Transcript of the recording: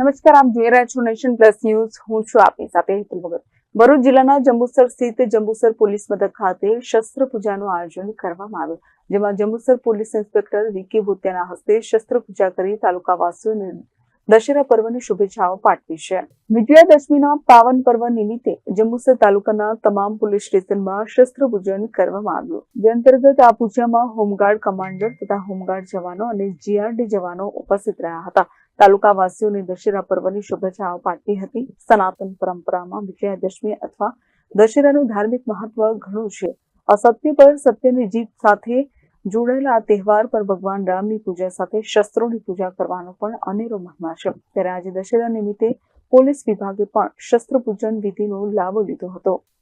નમસ્કાર, આપ જોઈ રહ્યા છો નેશન પ્લસ ન્યૂઝ. હું છું આપની સાથે હેતુલ ભગત. ભરૂચ જિલ્લાના જંબુસર સ્થિત જંબુસર પોલીસ મથક ખાતે શસ્ત્ર પૂજાનું આયોજન કરવામાં આવ્યું, જેમાં જંબુસર પોલીસ ઇન્સ્પેક્ટર વિકી ભૂતિયાના હસ્તે શસ્ત્ર પૂજા કરી તાલુકાવાસીઓને દશેરા પર્વની શુભેચ્છાઓ પાઠવી છે. વિજયાદશમીના પાવન પર્વ નિમિત્તે જંબુસર તાલુકાના તમામ પોલીસ સ્ટેશનમાં શસ્ત્ર પૂજન કરવામાં આવ્યું. જે અંતર્ગત આ પૂજામાં હોમગાર્ડ કમાન્ડર તથા હોમગાર્ડ જવાનો અને જીઆરડી જવાનો ઉપસ્થિત રહ્યા હતા. તાલુકાવાસીઓને દશેરા પર્વની શુભેચ્છાઓ પાઠવી હતી. સનાતન પરંપરામાં વિજયાદશમી અથવા દશેરાનું ધાર્મિક મહત્વ ઘણું છે. અસત્ય પર સત્યની જીત સાથે જોડાયેલા આ તહેવાર પર ભગવાન રામની પૂજા સાથે શસ્ત્રોની પૂજા કરવાનો પણ અનેરો મહિમા છે. ત્યારે આજે દશેરા નિમિત્તે પોલીસ વિભાગે પણ શસ્ત્ર પૂજન વિધિનો લાભ લીધો હતો.